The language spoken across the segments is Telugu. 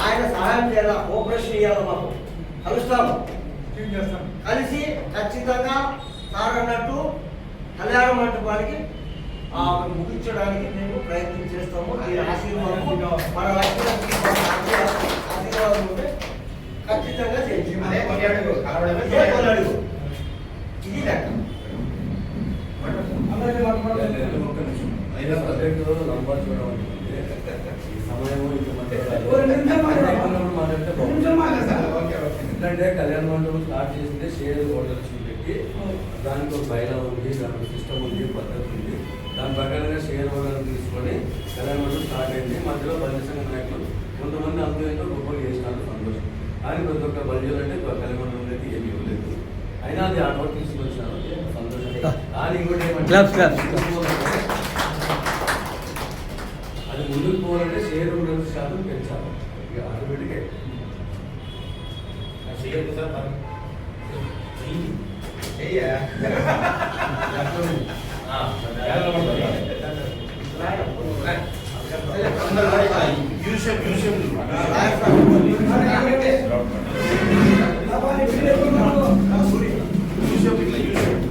ఆయన సహాయం చేయాలా? కోఆపరేషన్ ఇవ్వాలి మాకు? కలుస్తాము. కలిసి ఖచ్చితంగా సార్ అన్నట్టు కళ్యాణ మంటపానికి ఆ, ముగించడానికి మేము ప్రయత్నం చేస్తాము. ఈ ఆశీర్వాదం. మన లక్ష్యానికి మన ఆశీర్వాదం ఆశీర్వాదం ఉంటే ఖచ్చితంగా ఇదే లెక్క. అయినా నంబర్ మాట్లాడితే కళ్యాణ మండపం స్టార్ట్ చేసిందే షేర్ హోటల్ పెట్టి దానికి ఒక బయలా ఉంది దానికి సిస్టమ్ ఉంది పద్ధతి ఉంది దాని ప్రకారంగా షేర్ హోటల్ తీసుకొని కళ్యాణ మండపం స్టార్ట్ అయింది. మధ్యలో బండి సంఘ నాయకులు కొంతమంది అందులో గొప్పగా చేసినారు సంతోషం. కానీ ప్రతి ఒక్క బండిలు అంటే కళ్యాణ మండపం అయితే ఏమి ఇవ్వలేదు. అయినా అది ఆటో తీసుకొచ్చినారు. సంతోషం. కానీ ఇంకోటి ఏమంటే Claps, claps. అది ముందుకు పోవాలంటే షేర్ హోటల్ శాతం పెంచాలి. ఇక ఆటోమేటిక్గా చెయ్యొద్దు సార్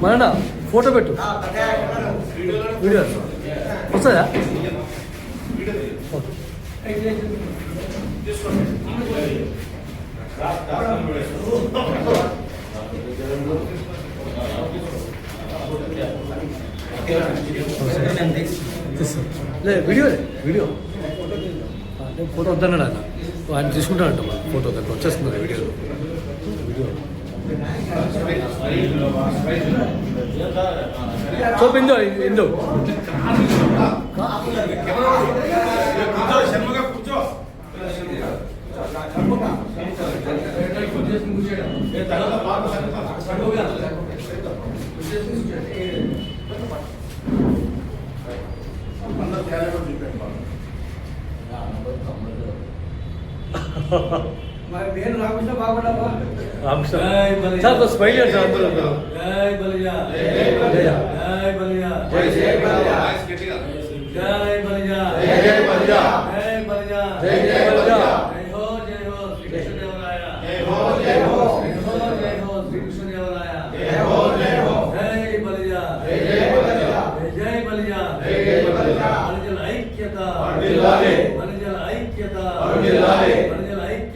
మన ఫోటో పెట్టు. వీడియో వస్తుందా. తీసుకోండి. Video video. అంటే ఫోటో వద్దన్నాడు ఆయన. ఆయన తీసుకుంటాడంట ఫోటో దానికి వచ్చేస్తుంది వీడియో. వీడియో. సో ఎందో మరి నేను రాకుండా బాగుండవా రామకృష్ణ జై బలియా. సార్ కొంచెం స్మైల్ చేయండి సార్ అందరూ జై బలియా జై బలియా. జై బలియా జై జై బలియా. వాయిస్ గట్టిగా. జై బలియా జై జై బలియా. జై బలియా జై జై బలియా. జై హో జై హో శ్రీకృష్ణదేవరాయ జై హో, జై హో. జై హో జై హో శ్రీకృష్ణదేవరాయ జై హో, జై హో. జై బలియా జై జై బలియా. జై జై బలియా జై జై బలియా. మనుజుల ఐక్యత వర్ధిల్లాలి. మనుజుల ఐక్యత వర్ధిల్లాలి. మనుజుల ఐక్యత